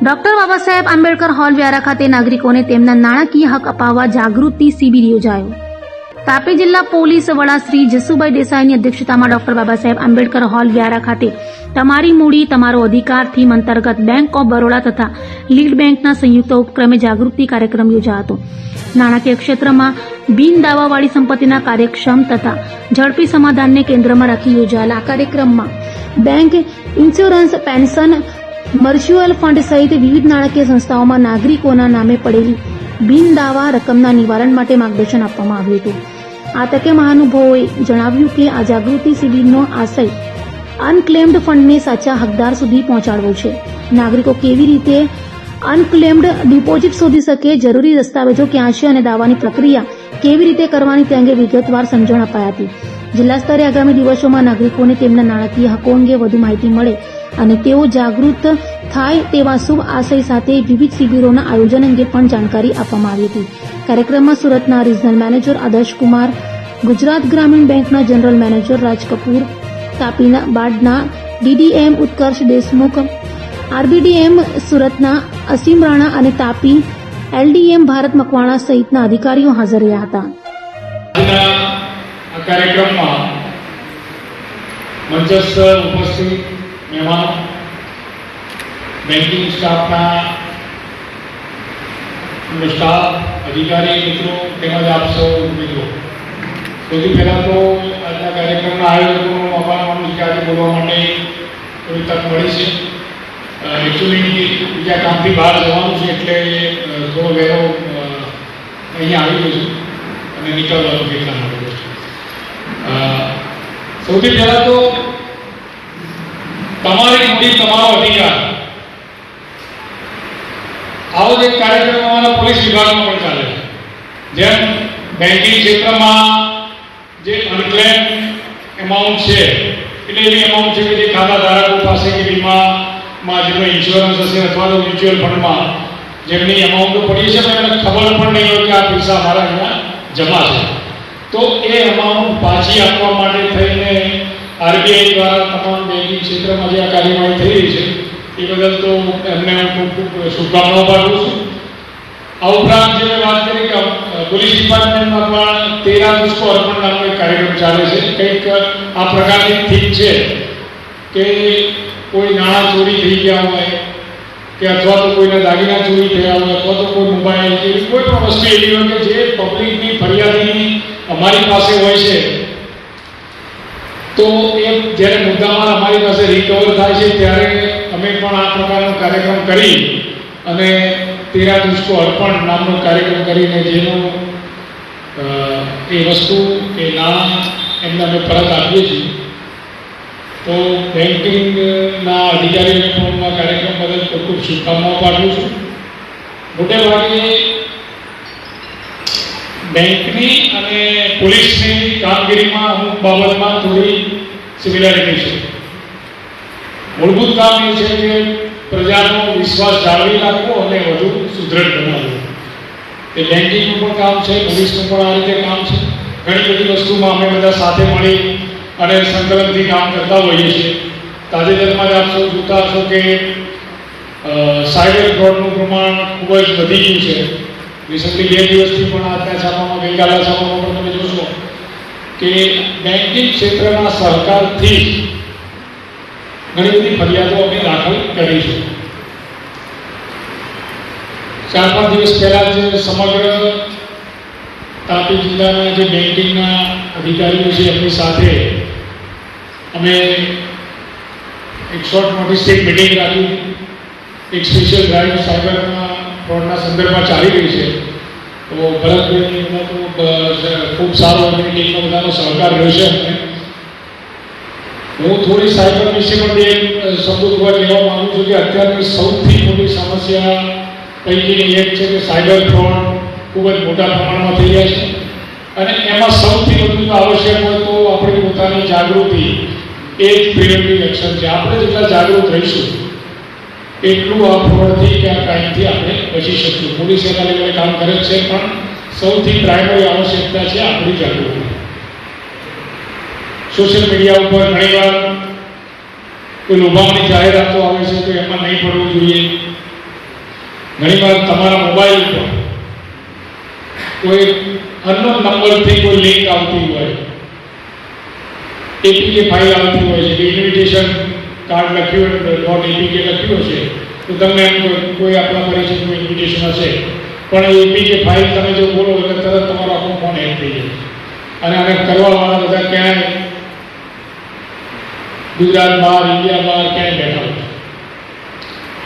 Doctor Baba Saheb Ambedkar hall Vyara ખાતે નાગરિકોને તેમના નાણાકીય હક અપાવવા જાગૃતિ શિબિર યોજાયો. તાપી જિલ્લા પોલીસ વડા શ્રી જસુભાઈ દેસાઈની અધ્યક્ષતામાં ડોક્ટર બાબા આંબેડકર હોલ વ્યારા ખાતે તમારી મૂડી, તમારો અધિકાર થીમ અંતર્ગત બેંક ઓફ બરોડા તથા લીડ બેંકના સંયુક્ત ઉપક્રમે જાગૃતિ કાર્યક્રમ યોજાયો હતો. નાણાકીય ક્ષેત્રમાં બિન દાવાવાળી સંપત્તિના કાર્યક્ષમ તથા ઝડપી સમાધાનને કેન્દ્રમાં રાખી યોજાયેલા આ કાર્યક્રમમાં bank, insurance, pension mutual fund સહિત વિવિધ નાણાકીય સંસ્થાઓમાં નાગરિકોના નામે પડેલી બિન દાવા રકમના નિવારણ માટે માર્ગદર્શન આપવામાં આવ્યું હતું. આ તકે મહાનુભાવોએ જણાવ્યું કે આ જાગૃતિ શિબિરનો આશય અનક્લેમ્ડ ફંડને સાચા હકદાર સુધી પહોંચાડવો છે. નાગરિકો કેવી રીતે અનક્લેમ્ડ ડિપોઝિટ શોધી શકે, જરૂરી દસ્તાવેજો ક્યાં છે અને દાવાની પ્રક્રિયા કેવી રીતે કરવાની તે અંગે વિગતવાર સમજણ અપાઈ હતી. જિલ્લા સ્તરે આગામી દિવસોમાં નાગરિકોને તેમના નાણાકીય હકો અંગે વધુ માહિતી મળે અને તેઓ જાગૃત થાય તેવા શુભ આશય સાથે વિવિધ શિબિરોના આયોજન અંગે પણ જાણકારી આપવામાં આવી હતી. કાર્યક્રમમાં સુરતના રિજનલ મેનેજર આદર્શ કુમાર, ગુજરાત ગ્રામીણ બેંકના જનરલ મેનેજર રાજ કપૂર, તાપીના બાડના ડીડીએમ ઉત્કર્ષ દેશમુખ, આરબીડીએમ સુરતના અસીમ રાણા અને તાપી, એલડીએમ ભારત મકવાણા સહિતના અધિકારીઓ હાજર રહ્યા હતા. કાર્યક્રમમાં મંચસ્થ ઉપસ્થિત મહેમાનો બેન્કિંગ સ્ટાફના સ્ટાફ અધિકારી, મિત્રો તેમજ આપ સૌ મિત્રો. સૌથી પહેલાં તો આજના કાર્યક્રમના આયોજકોનો આભાર માનું છું. આજે બોલવા માટે થોડી તક મળી છે. એકચ્યુઅલી બીજા કામથી બહાર જવાનું છે એટલે થોડો વહેલો અહીંયા આવી ગયો છું. અને નીકળવાનું કેટલા માટે. સૌથી પહેલાં તો તમારી મૂડી તમારો અધિકાર. આવો જ એક કાર્યક્રમ અમારા પોલીસ વિભાગમાં પણ ચાલે છે. જેમ બેન્કિંગ ક્ષેત્રમાં જે અનક્લેમ એમાઉન્ટ છે, એટલે એવી એમાઉન્ટ છે કે જે ખાતા ધારકો પાસે કે વીમામાં જેનો ઇન્સ્યોરન્સ હશે અથવા તો મ્યુચ્યુઅલ ફંડમાં જેમની એમાઉન્ટો પડી છે, પણ એમને ખબર પણ નહીં હોય કે આ પૈસા મારા અહીંયા જમા છે. તો એ અમાઉન્ટ પાછી આપવા માટે થઈને આરબીઆઈ દ્વારા તમામ બેન્કિંગ ક્ષેત્રમાં જે આ કાર્યવાહી થઈ રહી છે, એ બદલ તો એમને હું ખૂબ ખૂબ શુભકામનાઓ પાઠવું છું. આ ઉપરાંત જે વાત કરી કે પોલીસ ડિપાર્ટમેન્ટમાં પણ તેરા પુષ્પો અર્પણ નામનો એક કાર્યક્રમ ચાલે છે. કંઈક આ પ્રકારની થીમ છે કે કોઈ નાણાં ચોરી થઈ ગયા હોય, કે અથવા તો કોઈના દાગીના ચોરી થયા હોય, અથવા તો કોઈ મોબાઈલ, એવી કોઈ પણ વસ્તુ એવી હોય કે જે પબ્લિકની ફરિયાદની અમારી પાસે હોય છે તો એ જ્યારે મુદ્દામાં અમારી પાસે રિકવર થાય છે, ત્યારે અમે પણ આ પ્રકારનો કાર્યક્રમ કરી અને તેરા દુષ્કો અર્પણ નામનો કાર્યક્રમ કરીને જેનું એ વસ્તુ, એ નાણાં એમને અમે પરત આપીએ છીએ. તો બેન્કિંગના અધિકારીઓને પણ કાર્યક્રમ બદલ ખૂબ ખૂબ શુભકામનાઓ પાઠવું છું. મોટે ભાગે બેંકની અને પોલીસની કામગીરીમાં અમુક બાબતમાં થોડી સિમિલારિટી છે. મૂળભૂત કામ એ છે કે પ્રજાનો વિશ્વાસ જાળવી રાખવો અને વધુ સુદૃઢ બનાવવો. એ બેન્કિંગનું પણ કામ છે, પોલીસનું પણ આ રીતે કામ છે. ઘણી બધી વસ્તુમાં અમે બધા સાથે મળી અને સંકલનથી કામ કરતા હોઈએ છીએ. તાજેતરમાં જ આપ સૌ જોતા હશો કે સાયબર ફ્રોડનું પ્રમાણ ખૂબ જ વધી ગયું છે. રિસન્ટલી બે દિવસથી પણ આજના છાપામાં ગઈકાલના છાપામાં પણ તમે જોશો કે બેન્કિંગ ક્ષેત્રના સહકારથી ઘણી બધી ફરિયાદો અમે દાખલ કરી છે. ચાર પાંચ દિવસ પહેલા જે સમગ્ર તાપી જિલ્લાના જે બેન્કિંગના અધિકારીઓ છે એમની સાથે અમે એક શોર્ટ નોટિસ એક મિટિંગ રાખી. એક સ્પેશિયલ ડ્રાઈવ સાયબરના ફ્રોડના સંદર્ભમાં ચાલી રહી છે. તો ભરતભાઈ એનો તો ખૂબ સારો અને ટીમનો બધાનો સહકાર રહ્યો છે હું થોડી સાયબર વિશે પણ અ, શબ્દો થોડા કહેવા માંગુ છું કે અત્યારની સૌથી મોટી સમસ્યા પૈકીની એક છે કે સાયબર ફ્રોડ ખૂબ જ મોટા પ્રમાણમાં થઈ રહ્યા છે. અને એમાં સૌથી વધુ આવશ્યક હોય તો આપણી પોતાની જાગૃતિ એ જ પ્રિવેન્ટિવ એક્શન છે. આપણે જેટલા જાગૃત રહીશું એટલું આ ફ્રોડથી કે આ ક્રાઇમથી આપણે બચી શકીશું પોલીસ એના લેવલે કામ કરે જ છે. પણ સૌથી પ્રાઇમરી આવશ્યકતા છે. આપણી જાગૃતિ સોશિયલ મીડિયા ઉપર ઘણીવાર કોઈ લોભામણી જાહેરાતો આવે છે. તો એમાં નહીં પડવું જોઈએ ઘણીવાર તમારા મોબાઈલ પર કોઈ અનનોન નંબરથી કોઈ લિંક આવતી હોય એપીકે ફાઇલ આવતી હોય છે. કે ઇન્વિટેશન કાર્ડ લખ્યું ડોટ એપીકે લખ્યું હશે, તો તમને એમ કોઈ- આપણા પરિચયનું ઇન્વિટેશન હશે. પણ એ એપીકે ફાઇલ તમે જો બોલો એટલે તરત તમારો આખો ફોન હેક થઈ જાય. અને આને કરવાવાળા બધા ક્યાંય ગુજરાત બહાર, ઇન્ડિયા બહાર ક્યાંય બેઠા હોય.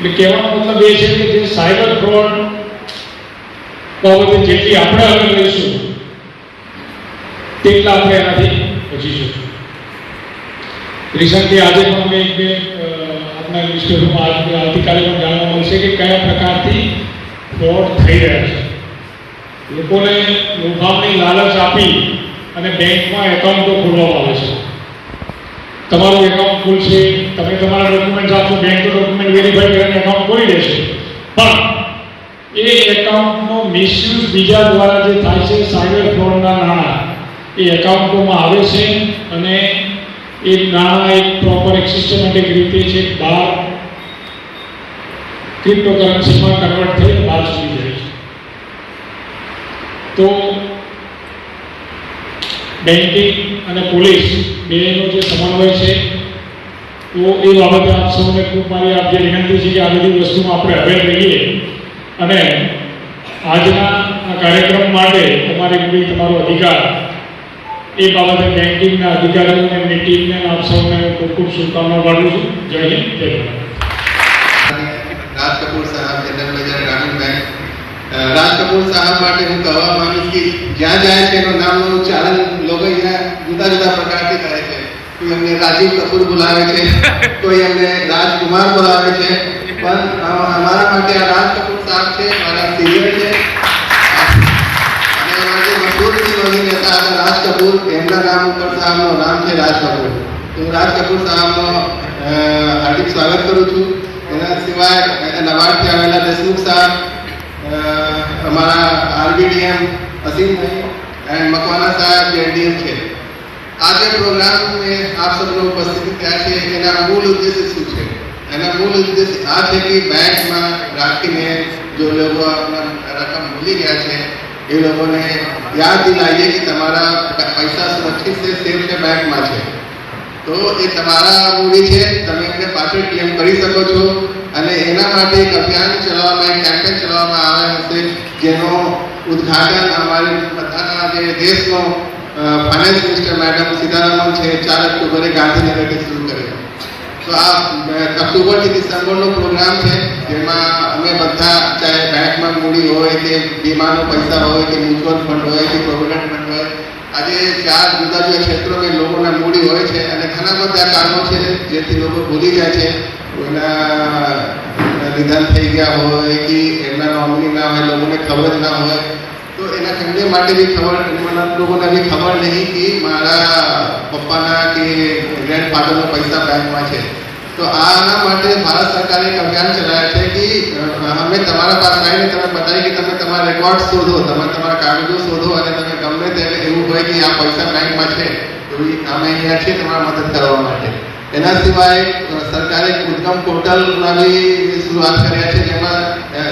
એટલે કહેવાનો મતલબ એ છે કે જે સાયબર ફ્રોડ બાબતે જેટલી આપણે આગળ લઈશું તેટલા આપણે એનાથી બચીશું રિસન્ટલી આજે પણ અમે એક બે આપના ન્યૂઝપેપરમાં આવતીકાલે પણ જાણવા મળશે કે કયા પ્રકારથી ફ્રોડ થઈ રહ્યા છે. લોકોને લોભામણી લાલચ આપી અને બેંકમાં એકાઉન્ટો ખોલવામાં આવે છે. તમારું એકાઉન્ટ ખુલશે, તમે તમારા ડોક્યુમેન્ટ આપશો બેંક ડોક્યુમેન્ટ વેરીફાઈ કરીને એકાઉન્ટ ખોલી દેશે. પણ એ એકાઉન્ટનો મિસયુઝ બીજા દ્વારા જે થાય છે, સાયબર ફ્રોડના નાણાં, એ એકાઉન્ટોમાં આવે છે અને એ નાણાં એક પ્રોપર એક સિસ્ટમેટિક રીતે છે, બાર ક્રિપ્ટોકરન્સીમાં કન્વર્ટ થઈ બહાર સુધી જાય છે. તો બેન્કિંગ અને પોલીસ બેનો જે સમન્વય છે, તો એ બાબતે આપ સૌને ખૂબ મારી આપ જે વિનંતી છે કે આ બધી વસ્તુમાં આપણે અવેર રહીએ અને આજના આ કાર્યક્રમ માટે તમારી કોઈ તમારો અધિકાર એ બાબતે બેન્કિંગના અધિકારીઓને એમની ટીમને અને આપ સૌને ખૂબ ખૂબ શુભકામનાઓ પાઠવું છું જય હિન્દ જય ભારત રાજ કપૂર સાહેબ જનરલ મેનેજર ગ્રામીણ બેંક અ, રાજ કપૂર સાહેબ માટે હું કહેવા માંગીશ કે જ્યાં જાય છે એનું નામનું ઉચ્ચારણ લોકો અહીંયા જુદા જુદા પ્રકારથી કરે છે કોઈ એમને રાજીવ કપૂર બોલાવે છે કોઈ એમને રાજકુમાર બોલાવે છે પણ અ- અમારા માટે આ રાજ કપૂર સાહેબ છે મારા સિનિયર છે અને એમાં જે મશહૂર ફિલ્મોની નેતા હતા રાજ કપૂર એમના નામ ઉપર સાહેબનો નામ છે રાજ કપૂર હું રાજ કપૂર સાહેબનો હાર્દિક સ્વાગત કરું છું. એના સિવાય નવાડથી આવેલા દેશમુખ સાહેબ અમારા આરબીડીએમ અસીમભાઈ એન્ડ મકવાના સાહેબ જે જેડીએમ છે. આજે પ્રોગ્રામ મેં આપ સૌનો ઉપસ્થિત થયા છે. એના મૂળ ઉદ્દેશ્ય શું છે? એના મૂળ ઉદ્દેશ્ય આ છે કે બેંકમાં રાખીને જો લોકો રકમ ભૂલી ગયા છે એ લોકોને યાદ દિલાવીએ કે તમારા પૈસા સુરક્ષિત છે સેફ છે, બેંકમાં છે. તો એ તમારા મૂડી છે, તમે એમને પાછળ ક્લેમ કરી શકો છો. અને એના માટે એક અભિયાન ચલાવવામાં, એક કેમ્પેન ચલાવવામાં આવે હશે, જેનો ઉદ્ઘાટન અમારે બધાના જે દેશનો ફાઇનાન્સ મિનિસ્ટર મેડમ સીતારામન છે, ચાર ઓક્ટોબરે ગાંધીનગરથી શરૂ કરે તો આ ઓક્ટોબરથી ડિસેમ્બરનો પ્રોગ્રામ છે, જેમાં અમે બધા, ચાહે બેંકમાં મૂડી હોય કે વીમાનો પૈસા હોય કે મ્યુચ્યુઅલ ફંડ હોય કે પ્રોવિડન્ટ ફંડ હોય, આજે ચાર જુદા જુદા ક્ષેત્રોમાં લોકોના મૂડી હોય છે અને ઘણા બધા કામો છે જેથી લોકો ભૂલી જાય છે. કોઈના નિધન થઈ ગયા હોય કે એમના નોમિની ના હોય, લોકોને ખબર ના હોય તો એના ખંડે માટે બી ખબર એમના લોકોને બી ખબર નહીં કે મારા પપ્પાના કે ગ્રેન્ડફાધરનો પૈસા બેંકમાં છે. તો આના માટે ભારત સરકારે એક અભિયાન ચલાવ્યા છે કે અમે તમારા પાસે આવીને તમે બતાવી કે તમે તમારા રેકોર્ડ શોધો, તમે તમારા કાગળો શોધો અને તમે ગમે તેને એવું હોય કે આ પૈસા બેંકમાં છે, તો અમે અહીંયા છીએ તમારા મદદ કરવા માટે. એના સિવાય સરકારે ઉદ્ગમ પોર્ટલના બી શરૂઆત કર્યા છે જેમાં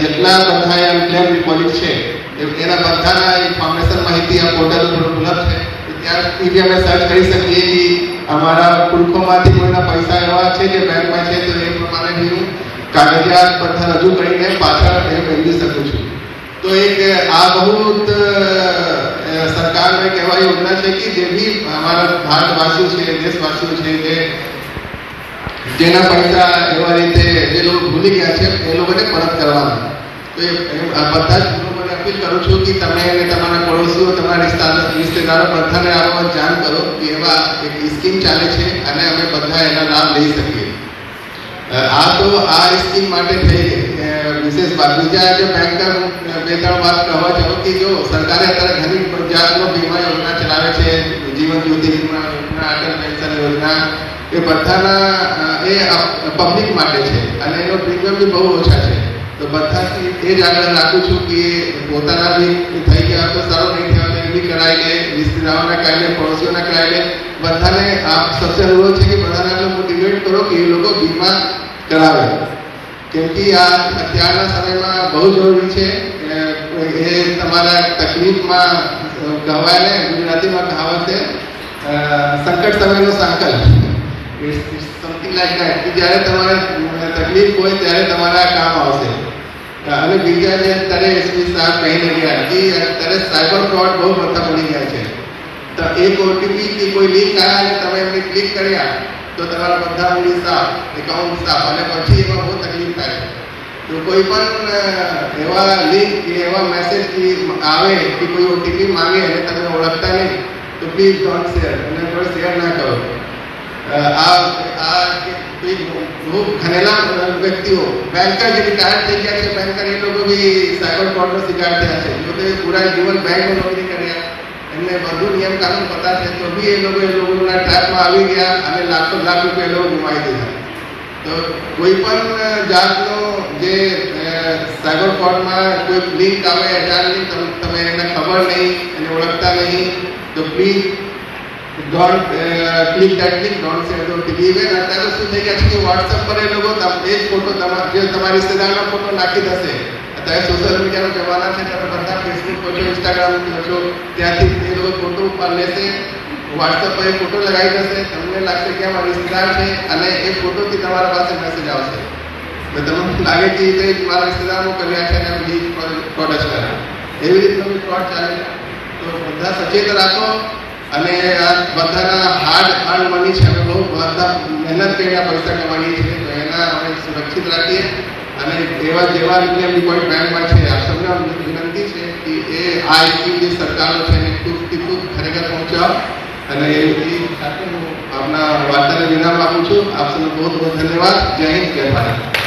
જેટલા બધા એમ ક્લેમ ડિપોઝિટ છે એના બધાના ઇન્ફોર્મેશન માહિતી આ પોર્ટલ ઉપર ઉપલબ્ધ છે. ત્યાંથી અમે સર્ચ કરી શકીએ કે અમારા પુરખોમાંથી કોઈના પૈસા એવા છે જે બેંકમાં છે તો એ પ્રમાણે હું કાગળિયાત બધા રજૂ કરીને પાછળ એ મેળવી શકું છું. તો એક આ બહુ સરકારને કહેવા યોજના છે કે જે બી અમારા ભારતવાસીઓ છે, દેશવાસીઓ છે જે જેના પૈસા એવા રીતે જે લોકો ભૂલી ગયા છે, એ લોકોને પરત કરવાના. તો એ એ બધા જ અપીલ કરું છું કે તમે અને તમારા પડોશીઓ, તમારા રિશ્તેદારો બધાને આ જાણ કરો કે એવા એક સ્કીમ ચાલે છે અને અમે બધા એના લાભ લઈ શકીએ. આ તો આ સ્કીમ માટે થઈ વિશેષ વાત બીજા જે બેંકર બે ત્રણ વાત કહેવા જાઉં કે જો સરકારે અત્યારે ઘણી જાતનો વીમા યોજના ચલાવે છે, જીવન જ્યોતિ વીમા યોજના અટલ પેન્શન યોજના, એ બધાના એ પબ્લિક માટે છે અને એનો પ્રીમિયમ બી બહુ ઓછા છે. તો બધાથી એ જ આગળ રાખું છું કે પોતાના બી થઈ ગયા તો સારો નહીં થયા તો એ બી કરાવી લે રિશ્તેદારોને કરાવી લે પડોશીઓને કરાવી લે બધાને આ સબસે અનુરોધ છે કે બધાને આપણે મોટિવેટ કરો કે એ લોકો વીમા કરાવે કેમ કે આ અત્યારના સમયમાં બહુ જરૂરી છે અ, એ તમારા તકલીફમાં અ, કહેવાય ને ગુજરાતીમાં કહાવત છે અ, સંકટ સમયનો સાંકલ સમથિંગ લાઈક દેટ કે જ્યારે તમારે તકલીફ હોય ત્યારે તમારા કામ આવશે અને બીજા જે અત્યારે એસપી સાહેબ કહીને ગયા કે અત્યારે સાયબર ફ્રોડ બહુ મોટા પડી ગયા છે. તો એક ઓટીપી કે કોઈ લિંક આવ્યા અને તમે એમને ક્લિક કર્યા, તો તમારા બધા સાફ એકાઉન્ટ સાફ, અને પછી એમાં બહુ તકલીફ થાય. તો કોઈ પણ એવા લિંક કે એવા મેસેજ આવે કે કોઈ ઓટીપી માંગે અને તમે ઓળખતા નહીં, તો પ્લીઝ ડોન્ટ શેર અને થોડું શેર ના કરો. આ આ ઘરેલા વ્યક્તિઓ બેન્કર જે રિટાયર થઈ ગયા છે બેન્કર એ લોકો બી સાયબર ફ્રોડનો શિકાર થયા છે. જો તે પૂરા જીવન બેંકમાં નોકરી કર્યા, એમને બધું નિયમ કાનૂન પતા છે તો બી એ લોકો લોકોના ટ્રેપમાં આવી ગયા અને લાખો લાખ રૂપિયા લોકો ગુમાવી દીધા. તો કોઈ પણ જાતનો જે સાયબર ફ્રોડમાં કોઈ લિંક આવે અજાણ લિંક તમે એને ખબર નહીં, એને ઓળખતા નહીં, તો please don't click that link don't say don't believe it અત્યારે શું થઈ ગયા છે કે વોટ્સએપ પર એ લોકો તમ એ જ ફોટો તમારા જે તમારા રિશ્તેદારનો ફોટો નાખી દેશે અત્યારે સોશિયલ મીડિયાનો જમાના છે તમે બધા ફેસબુક પર છો ઇન્સ્ટાગ્રામ પર છો ત્યાંથી એ લોકો ફોટો ઉપર લેશે વોટ્સએપ પર એ ફોટો લગાવી દેશે તમને લાગશે કે આ મારા રિશ્તેદાર છે અને એ ફોટોથી તમારા પાસે મેસેજ આવશે તો તમને લાગે કે એ તો એક મારા રિશ્તેદારનો કર્યા છે અને બીજી ફ્રોડ જ કર્યા એવી રીતનું ફ્રોડ ચાલે છે તો બધા સચેત રાખો અને આ બધાના હાર્ડ અર્ન મની છે. અમે બહુ બધા મહેનત કરીને પૈસા કમાઈએ છીએ. તો એના અમે સુરક્ષિત રાખીએ. અને એવા જેવા રીતે કોઈ બેંકમાં છે. આ સૌને વિનંતી છે કે એ આ સ્કીમ જે સરકારનો છે એને ખુદથી ખૂબ ખરેખર પહોંચાડો. અને એ આપના વાર્તાને વિરામ આપું છું. આપ સૌનો બહુ બહુ ધન્યવાદ. જય હિન્દ, જય ભારત.